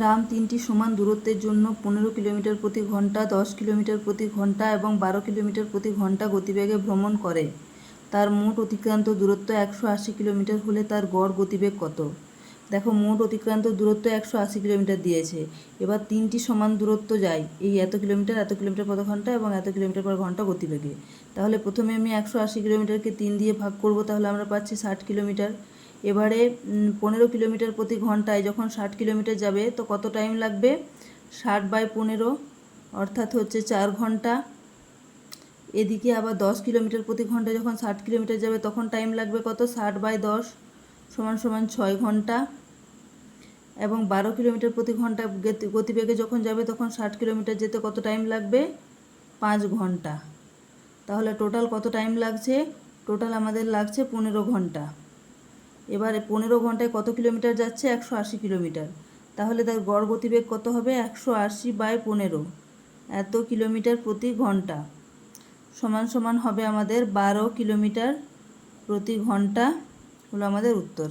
রাম তিনটি সমান দূরত্বের জন্য পনেরো কিলোমিটার প্রতি ঘণ্টা দশ কিলোমিটার প্রতি ঘণ্টা এবং বারো কিলোমিটার প্রতি ঘণ্টা গতিবেগে ভ্রমণ করে। তার মোট অতিক্রান্ত দূরত্ব একশো আশি কিলোমিটার হলে তার গড় গতিবেগ কত? দেখো, মোট অতিক্রান্ত দূরত্ব একশো আশি কিলোমিটার দিয়েছে। এবার তিনটি সমান দূরত্ব যায় এই এত কিলোমিটার এত কিলোমিটার প্রতি ঘণ্টা এবং এত কিলোমিটার পর ঘণ্টা গতিবেগে? তাহলে প্রথমে আমি একশো আশি কিলোমিটারকে তিন দিয়ে ভাগ করব, তাহলে আমরা পাচ্ছি ষাট কিলোমিটার। এবারে পনেরো কিলোমিটার প্রতি ঘন্টায় যখন ষাট কিলোমিটার যাবে, তো কত টাইম লাগবে? ষাট বাই পনেরো, অর্থাৎ হচ্ছে চার ঘণ্টা। এদিকে আবার দশ কিলোমিটার প্রতি ঘণ্টা যখন ষাট কিলোমিটার যাবে, তখন টাইম লাগবে কত? ষাট বাই দশ সমান সমান ছয় ঘণ্টা। এবং বারো কিলোমিটার প্রতি ঘণ্টা গতি- গতিবেগে যখন যাবে, তখন ষাট কিলোমিটার যেতে কত টাইম লাগবে? পাঁচ ঘণ্টা। তাহলে টোটাল কত টাইম লাগছে? টোটাল আমাদের লাগছে পনেরো ঘণ্টা। এবারে পনেরো ঘন্টায় কত কিলোমিটার যাচ্ছে? একশো আশি কিলোমিটার। তাহলে তার গড় গতিবেগ কত হবে? একশো আশি বাই পনেরো। এত কিলোমিটার প্রতি ঘণ্টা। সমান সমান হবে আমাদের বারো কিলোমিটার প্রতি ঘণ্টা হলো আমাদের উত্তর।